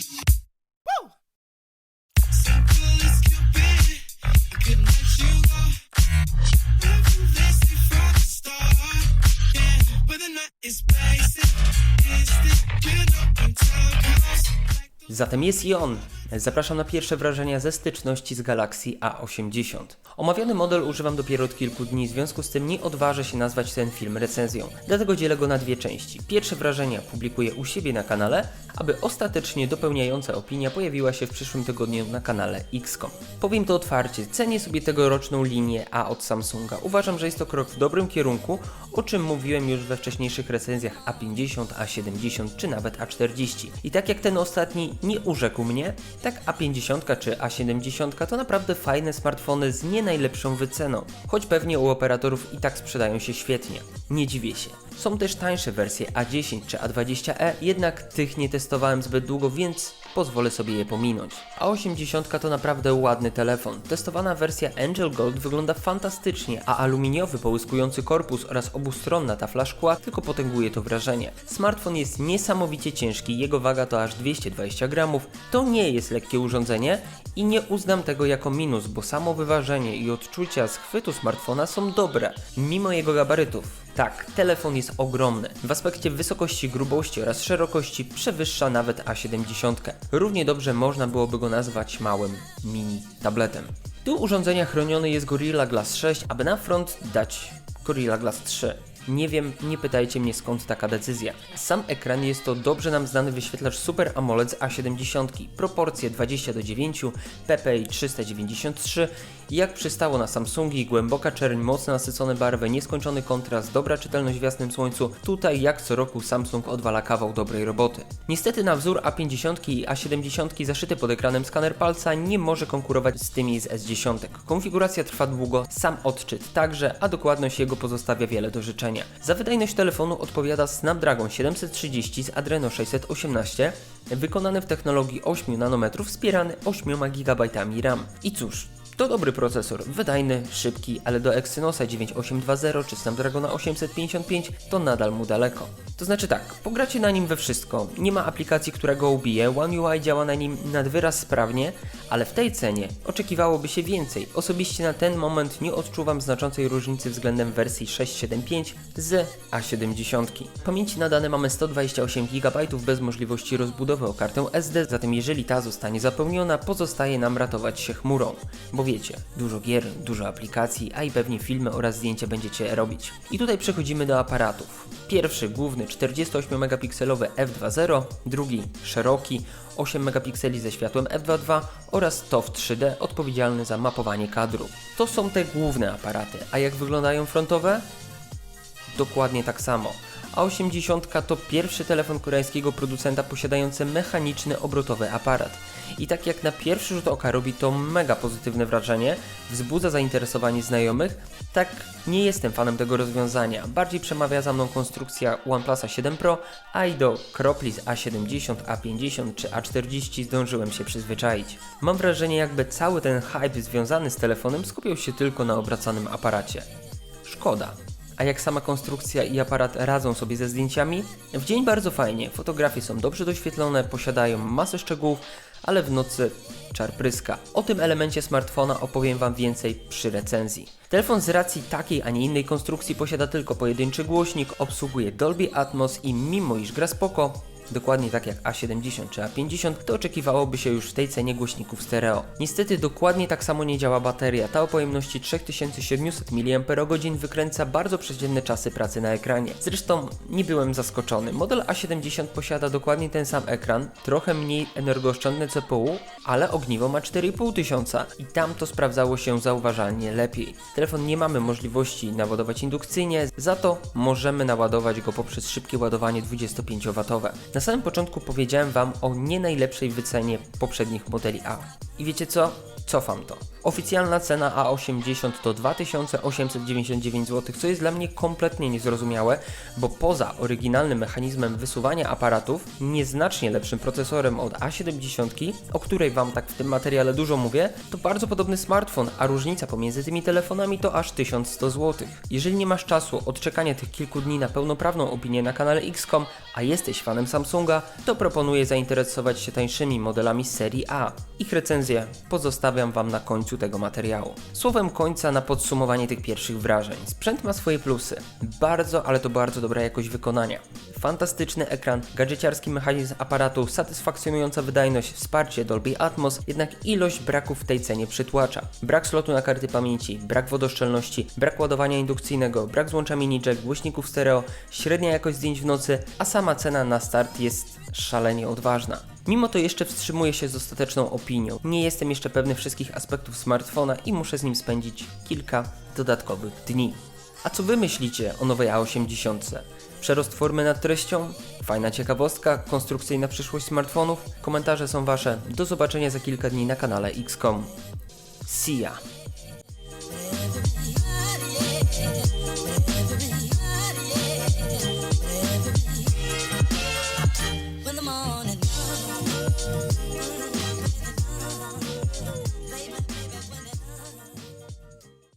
Thank you. Zatem jest i on. Zapraszam na pierwsze wrażenia ze styczności z Galaxy A80. Omawiany model używam dopiero od kilku dni, w związku z tym nie odważę się nazwać ten film recenzją. Dlatego dzielę go na dwie części. Pierwsze wrażenia publikuję u siebie na kanale, aby ostatecznie dopełniająca opinia pojawiła się w przyszłym tygodniu na kanale XCOM. Powiem to otwarcie, cenię sobie tegoroczną linię A od Samsunga. Uważam, że jest to krok w dobrym kierunku, o czym mówiłem już we wcześniejszych recenzjach A50, A70 czy nawet A40. I tak jak ten ostatni nie urzekł mnie, tak A50 czy A70 to naprawdę fajne smartfony z nie najlepszą wyceną, choć pewnie u operatorów i tak sprzedają się świetnie. Nie dziwię się. Są też tańsze wersje A10 czy A20e, jednak tych nie testowałem zbyt długo, więc pozwolę sobie je pominąć. A80 to naprawdę ładny telefon. Testowana wersja Angel Gold wygląda fantastycznie, a aluminiowy połyskujący korpus oraz obustronna tafla szkła tylko potęguje to wrażenie. Smartfon jest niesamowicie ciężki, jego waga to aż 220 gramów. To nie jest lekkie urządzenie i nie uznam tego jako minus, bo samo wyważenie i odczucia schwytu smartfona są dobre, mimo jego gabarytów. Tak, telefon jest ogromny. W aspekcie wysokości, grubości oraz szerokości przewyższa nawet A70. Równie dobrze można byłoby go nazwać małym mini tabletem. Tu urządzenia chroniony jest Gorilla Glass 6, aby na front dać Gorilla Glass 3. Nie wiem, nie pytajcie mnie skąd taka decyzja. Sam ekran jest to dobrze nam znany wyświetlacz Super AMOLED z A70, proporcje 20 do 9, PPI 393, jak przystało na Samsungi, głęboka czerń, mocno nasycone barwy, nieskończony kontrast, dobra czytelność w jasnym słońcu, tutaj jak co roku Samsung odwala kawał dobrej roboty. Niestety na wzór A50 i A70 zaszyty pod ekranem skaner palca nie może konkurować z tymi z S10. Konfiguracja trwa długo, sam odczyt także, a dokładność jego pozostawia wiele do życzenia. Za wydajność telefonu odpowiada Snapdragon 730 z Adreno 618, wykonany w technologii 8 nanometrów, wspierany 8 GB RAM. I cóż, to dobry procesor, wydajny, szybki, ale do Exynosa 9820 czy Snapdragona 855 to nadal mu daleko. To znaczy tak, pogracie na nim we wszystko, nie ma aplikacji, która go ubije, One UI działa na nim nad wyraz sprawnie, ale w tej cenie oczekiwałoby się więcej. Osobiście na ten moment nie odczuwam znaczącej różnicy względem wersji 675 z A70. Pamięci na dane mamy 128 GB bez możliwości rozbudowy o kartę SD, zatem jeżeli ta zostanie zapełniona, pozostaje nam ratować się chmurą. Bo wiecie, dużo gier, dużo aplikacji, a i pewnie filmy oraz zdjęcia będziecie robić. I tutaj przechodzimy do aparatów. Pierwszy, główny 48-megapikselowy f2.0, drugi szeroki 8 megapikseli ze światłem f2.2 oraz TOF 3D odpowiedzialny za mapowanie kadru. To są te główne aparaty, a jak wyglądają frontowe? Dokładnie tak samo. A80 to pierwszy telefon koreańskiego producenta posiadający mechaniczny obrotowy aparat. I tak jak na pierwszy rzut oka robi to mega pozytywne wrażenie, wzbudza zainteresowanie znajomych, tak nie jestem fanem tego rozwiązania. Bardziej przemawia za mną konstrukcja OnePlusa 7 Pro, a i do kropli z A70, A50 czy A40 zdążyłem się przyzwyczaić. Mam wrażenie jakby cały ten hype związany z telefonem skupiał się tylko na obracanym aparacie. Szkoda. A jak sama konstrukcja i aparat radzą sobie ze zdjęciami? W dzień bardzo fajnie, fotografie są dobrze doświetlone, posiadają masę szczegółów, ale w nocy czar pryska. O tym elemencie smartfona opowiem Wam więcej przy recenzji. Telefon z racji takiej, a nie innej konstrukcji posiada tylko pojedynczy głośnik, obsługuje Dolby Atmos i mimo iż gra spoko, dokładnie tak jak A70 czy A50, to oczekiwałoby się już w tej cenie głośników stereo. Niestety dokładnie tak samo nie działa bateria. Ta o pojemności 3700 mAh wykręca bardzo przeciętne czasy pracy na ekranie. Zresztą nie byłem zaskoczony. Model A70 posiada dokładnie ten sam ekran, trochę mniej energooszczędne CPU, ale ogniwo ma 4500 i tam to sprawdzało się zauważalnie lepiej. Telefon nie mamy możliwości naładować indukcyjnie, za to możemy naładować go poprzez szybkie ładowanie 25W. Na samym początku powiedziałem Wam o nie najlepszej wycenie poprzednich modeli A. I wiecie co? Cofam to. Oficjalna cena A80 to 2899 zł, co jest dla mnie kompletnie niezrozumiałe, bo poza oryginalnym mechanizmem wysuwania aparatów, nieznacznie lepszym procesorem od A70, o której Wam tak w tym materiale dużo mówię, to bardzo podobny smartfon, a różnica pomiędzy tymi telefonami to aż 1100 zł. Jeżeli nie masz czasu odczekania tych kilku dni na pełnoprawną opinię na kanale XCOM, a jesteś fanem Samsunga, to proponuję zainteresować się tańszymi modelami serii A. Ich recenzję pozostawiam Wam na końcu tego materiału. Słowem końca na podsumowanie tych pierwszych wrażeń. Sprzęt ma swoje plusy. Bardzo, ale to bardzo dobra jakość wykonania. Fantastyczny ekran, gadżeciarski mechanizm aparatu, satysfakcjonująca wydajność, wsparcie Dolby Atmos, jednak ilość braków w tej cenie przytłacza. Brak slotu na karty pamięci, brak wodoszczelności, brak ładowania indukcyjnego, brak złącza mini jack, głośników stereo, średnia jakość zdjęć w nocy, a sama cena na start jest szalenie odważna. Mimo to jeszcze wstrzymuję się z ostateczną opinią. Nie jestem jeszcze pewny wszystkich aspektów smartfona i muszę z nim spędzić kilka dodatkowych dni. A co wy myślicie o nowej A80? Przerost formy nad treścią? Fajna ciekawostka? Konstrukcyjna przyszłość smartfonów? Komentarze są wasze. Do zobaczenia za kilka dni na kanale XCOM. See ya!